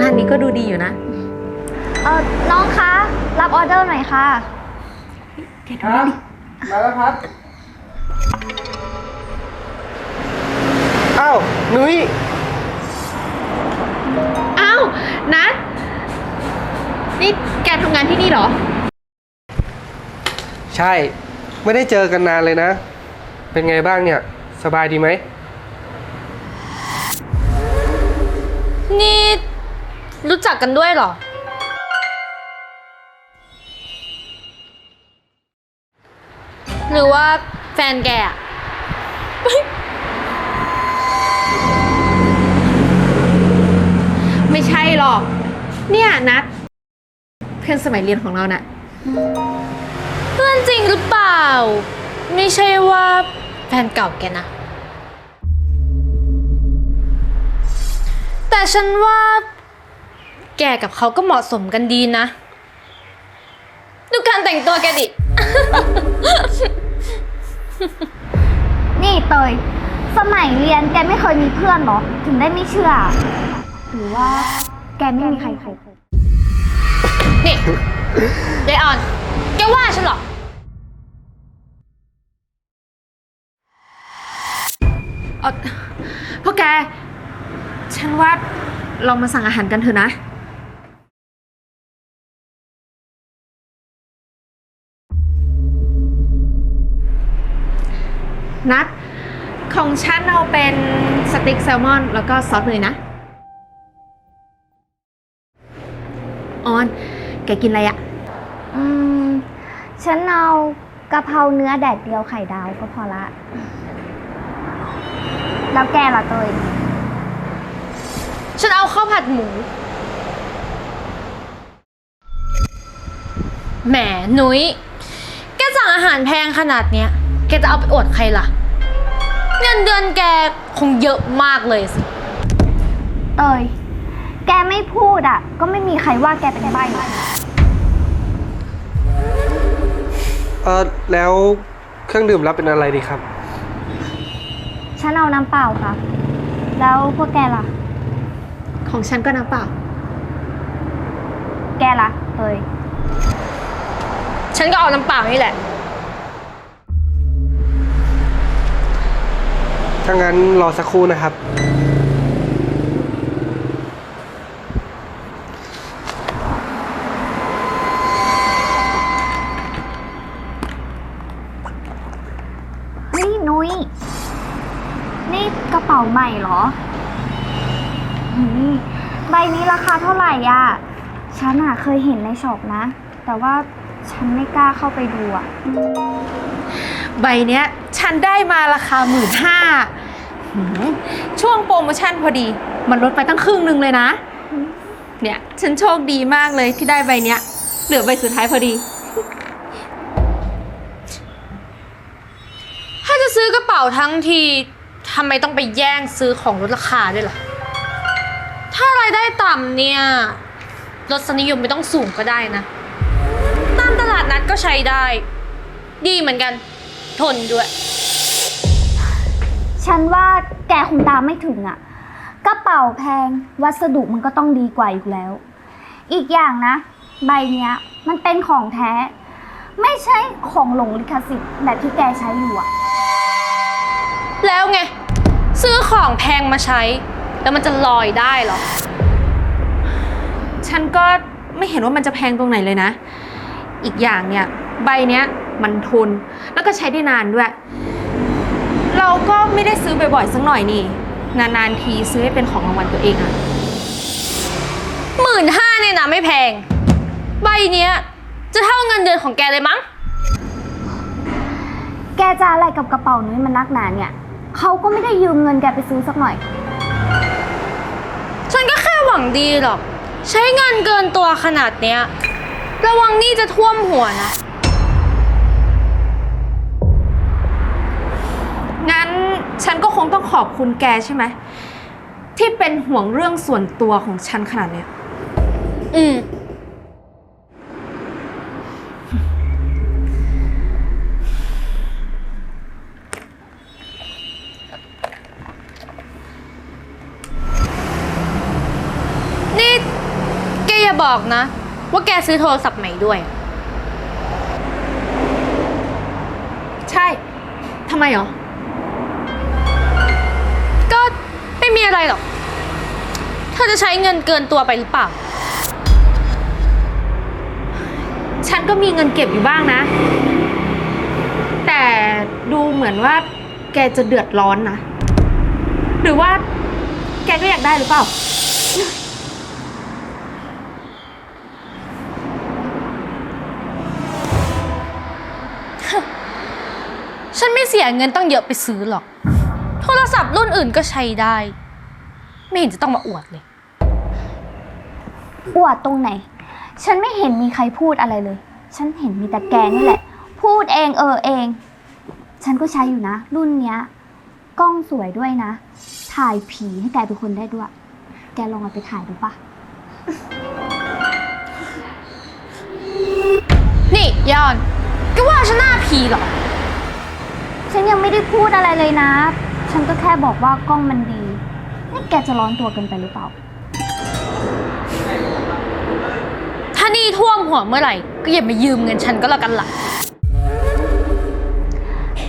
ร้านนี้ก็ดูดีอยู่นะ เออน้องคะ รับออเดอร์หน่อยค่ะแกคดูรับดิมาแล้วครับ อ้าวนุ้ยอ้าวนัดนี่แกทำงานที่นี่เหรอ ใช่ ไม่ได้เจอกันนานเลยนะ เป็นไงบ้างเนี่ย สบายดีไหม นี่ รู้จักกันด้วยเหรอ หรือว่าแฟนแกอะไม่ใช่หรอก เนี่ยนัดเพื่อนสมัยเรียนของเราน่ะ เพื่อนจริงหรือเปล่า ไม่ใช่ว่าแฟนเก่าแกนะ แต่ฉันว่า แกกับเขาก็เหมาะสมกันดีนะ ดูการแต่งตัวแกดิ นี่เตย สมัยเรียนแกไม่เคยมีเพื่อนเหรอ ถึงได้ไม่เชื่อ หรือว่า แกไม่มีใครคบนี่เดออน แกว่าฉันเหรอ เออพวกแก ฉันว่าเรามาสั่งอาหารกันเถอะนะ นัดของฉันเอาเป็นสเต็กแซลมอน แล้วก็ซอสเลยนะ ออน แกกินอะไรอะอืม ฉันเอากะเพราเนื้อแดดเดียวไข่ดาวก็พอละ แล้วแกล่ะเตยฉันเอาข้าวผัดหมู แหม นุ้ย แกสั่งอาหารแพงขนาดเนี้ย แกจะเอาไปอวดใครล่ะ เงินเดือนแกคงเยอะมากเลยสิ เตย แกไม่พูดอะ ก็ไม่มีใครว่าแกเป็นใบ้เออแล้วเครื่องดื่มรับเป็นอะไรดีครับ ฉันเอาน้ำเปล่าค่ะ แล้วพวกแกล่ะ ของฉันก็น้ำเปล่า แกล่ะ เตย ฉันก็เอาน้ำเปล่านี่แหละ ถ้างั้นรอสักครู่นะครับ นี่นุ้ยนี่กระเป๋าใหม่เหรอหืมใบนี้ราคาเท่าไหร่อะ ฉันอะเคยเห็นในช็อปนะ แต่ว่าฉันไม่กล้าเข้าไปดูอะ ใบเนี้ยฉันได้มาราคาหมื่นห้าช่วงโปรโมชั่นพอดี มันลดไปตั้งครึ่งหนึ่งเลยนะ เนี่ย ฉันโชคดีมากเลยที่ได้ใบเนี้ย เหลือใบสุดท้ายพอดี ถ้าจะซื้อกระเป๋าทั้งทีทำไมต้องไปแย่งซื้อของลดราคาด้วยล่ะ ถ้ารายได้ต่ำเนี่ยรสนิยมไม่ต้องสูงก็ได้นะ ตามตลาดนัดก็ใช้ได้ ดีเหมือนกัน ทนด้วย ฉันว่าแกคงตามไม่ถึงอะกระเป๋าแพง วัสดุมันก็ต้องดีกว่าอยู่แล้ว อีกอย่างนะ ใบเนี้ยมันเป็นของแท้ ไม่ใช่ของหลงลิขสิทธิ์แบบที่แกใช้อยู่อะแล้วไง ซื้อของแพงมาใช้ แล้วมันจะลอยได้เหรอ ฉันก็ไม่เห็นว่ามันจะแพงตรงไหนเลยนะ อีกอย่างเนี่ย ใบเนี้ย มันทน แล้วก็ใช้ได้นานด้วย เราก็ไม่ได้ซื้อบ่อยๆสักหน่อยนี่ นานๆทีซื้อให้เป็นของรางวัลตัวเองอะหมื่นห้าเนี่ยนะไม่แพง ใบเนี้ย จะเท่าเงินเดือนของแกเลยมั้ง แกจะอะไรกับกระเป๋านี้มันนักหนาเนี่ย เขาก็ไม่ได้ยืมเงินแกไปซื้อสักหน่อย ฉันก็แค่หวังดีหรอก ใช้เงินเกินตัวขนาดเนี้ย ระวังหนี่จะท่วมหัวนะ งั้นฉันก็คงต้องขอบคุณแกใช่ไหม ที่เป็นห่วงเรื่องส่วนตัวของฉันขนาดเนี้ย อืม นี่อย่าบอกนะ ว่าแกซื้อโทรศัพท์ใหม่ด้วย ใช่ ทำไมหรอ ม่มีอะไรหรอก เธอจะใช้เงินเกินตัวไปหรือเปล่า ฉันก็มีเงินเก็บอยู่บ้างนะ แต่ดูเหมือนว่า แกจะเดือดร้อนนะ หรือว่า แกก็อยากได้หรือเปล่า ฉันไม่เสียเงินตั้งเยอะไปซื้อหรอก โทรศัพท์รุ่นอื่นก็ใช้ได้ ไม่เห็นจะต้องมาอวดเลย อวดตรงไหน ฉันไม่เห็นมีใครพูดอะไรเลย ฉันเห็นมีแต่แกนี่แหละ พูดเองเออเอง ฉันก็ใช้อยู่นะ รุ่นเนี้ย กล้องสวยด้วยนะ ถ่ายผีให้แกเป็นคนได้ด้วย แกลองเอาไปถ่ายดูปะนี่ยอนก็ว่าฉันหน้าผีเหรอ ฉันยังไม่ได้พูดอะไรเลยนะ ฉันก็แค่บอกว่ากล้องมันดีนี่ แกจะร้อนตัวเกินไปหรือเปล่า ถ้าหนี่ท่วมหัวเมื่อไหร่ ก็อย่ามายืมเงินฉันก็แล้วกันล่ะ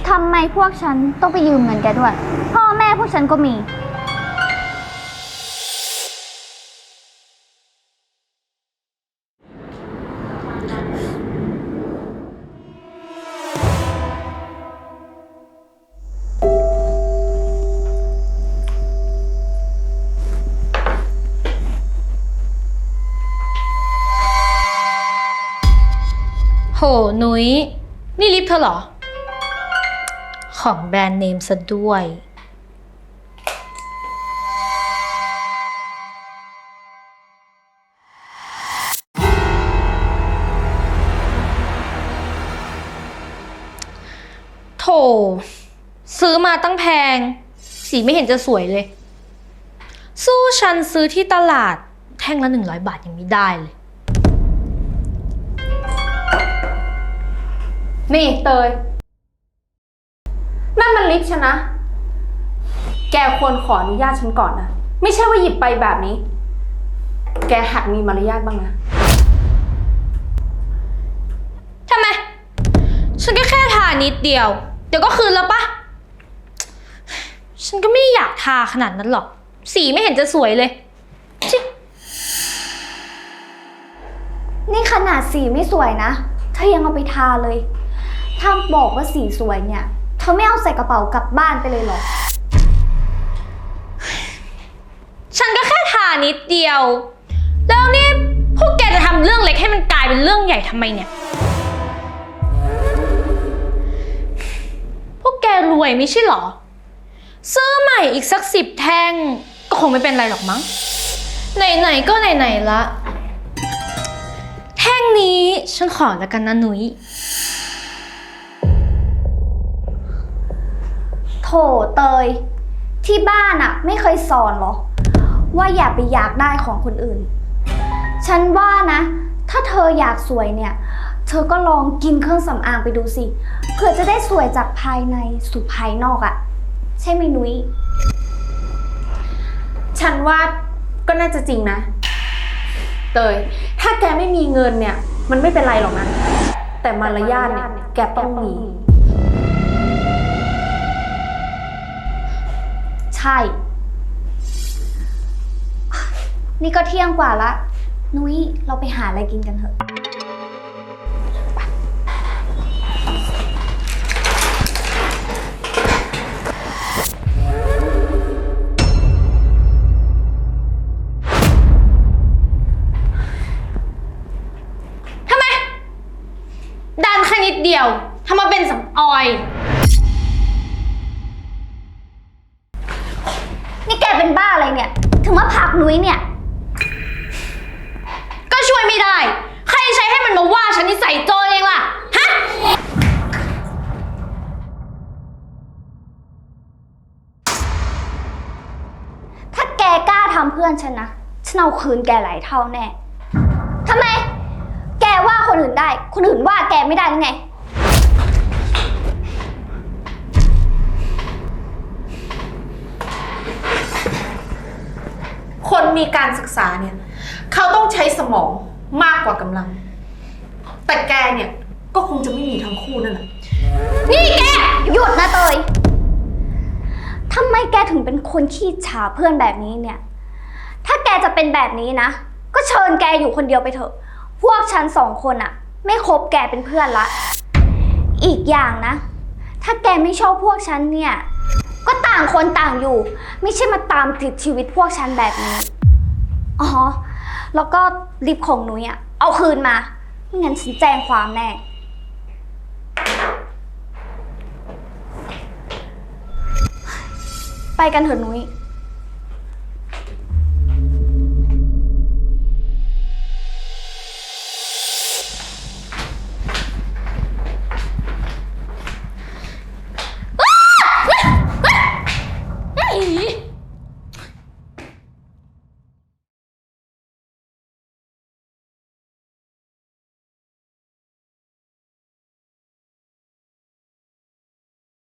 ทำไมพวกฉันต้องไปยืมเงินแกด้วย พ่อแม่พวกฉันก็มี นุ้ย นี่ลิฟต์เธอเหรอ ของแบรนด์เนมซะด้วย โถ ซื้อมาตั้งแพง สีไม่เห็นจะสวยเลย สู้ฉันซื้อที่ตลาดแท่งละหนึ่งร้อยบาทยังไม่ได้เลย นี่เตย นั่นมันลิฟต์ฉันนะ แกควรขออนุญาตฉันก่อนนะ ไม่ใช่ว่าหยิบไปแบบนี้ แกหัดมีมารยาทบ้างนะ ทำไม ฉันก็แค่ทานิดเดียว เดี๋ยวก็คืนแล้วปะ ฉันก็ไม่ได้อยากทาขนาดนั้นหรอก สีไม่เห็นจะสวยเลยชินี่ขนาดสีไม่สวยนะ เธอยังเอาไปทาเลย ถ้าบอกว่าสีสวยเนี่ย เธอไม่เอาใส่กระเป๋ากลับบ้านไปเลยเหรอ ฉันก็แค่ทานิดเดียว แล้วนี่พวกแกจะทำเรื่องเล็กให้มันกลายเป็นเรื่องใหญ่ทำไมเนี่ย พวกแกรวยไม่ใช่เหรอ ซื้อใหม่อีกสักสิบแท่ง ก็คงไม่เป็นไรหรอกมั้ง ไหนๆก็ไหนๆละ แท่งนี้ฉันขอแล้วกันนะหนุ้ย เตย ที่บ้านอะไม่เคยสอนเหรอ ว่าอย่าไปอยากได้ของคนอื่น ฉันว่านะ ถ้าเธออยากสวยเนี่ย เธอก็ลองกินเครื่องสำอางไปดูสิเผื่อจะได้สวยจากภายในสู่ภายนอกอะใช่ไหมนุ้ย ฉันว่าก็น่าจะจริงนะ เตย ถ้าแกไม่มีเงินเนี่ย มันไม่เป็นไรหรอกนะ แต่มารยาทเนี่ยแกต้องมี ใช่ นี่ก็เที่ยงกว่าละ นุ้ยเราไปหาอะไรกินกันเถอะ งมาผลักนุ้ยเนี่ย ก็ช่วยไม่ได้ ใครใช้ให้มันมาว่าฉันนิสัยโจรเองล่ะ ฮะ ถ้าแกกล้าทำเพื่อนฉันนะ ฉันเอาคืนแกหลายเท่าแน่ ทำไม แกว่าคนอื่นได้ คนอื่นว่าแกไม่ได้หรือไง คนมีการศึกษาเนี่ยเขาต้องใช้สมองมากกว่ากำลัง แต่แกเนี่ยก็คงจะไม่มีทั้งคู่นั่นแหละนี่แก หยุดนะเตยทำไมแกถึงเป็นคนขี้ฉาเพื่อนแบบนี้เนี่ย ถ้าแกจะเป็นแบบนี้นะ ก็เชิญแกอยู่คนเดียวไปเถอะ พวกฉันสองคนอะไม่คบแกเป็นเพื่อนละ อีกอย่างนะ ถ้าแกไม่ชอบพวกฉันเนี่ย ก็ต่างคนต่างอยู่ ไม่ใช่มาตามติดชีวิตพวกฉันแบบนี้ อ๋อ แล้วก็ลิปของหนุยอะเอาคืนมาไม่งั้นฉันแจ้งความแน่ ไปกันเถอะนุ้ย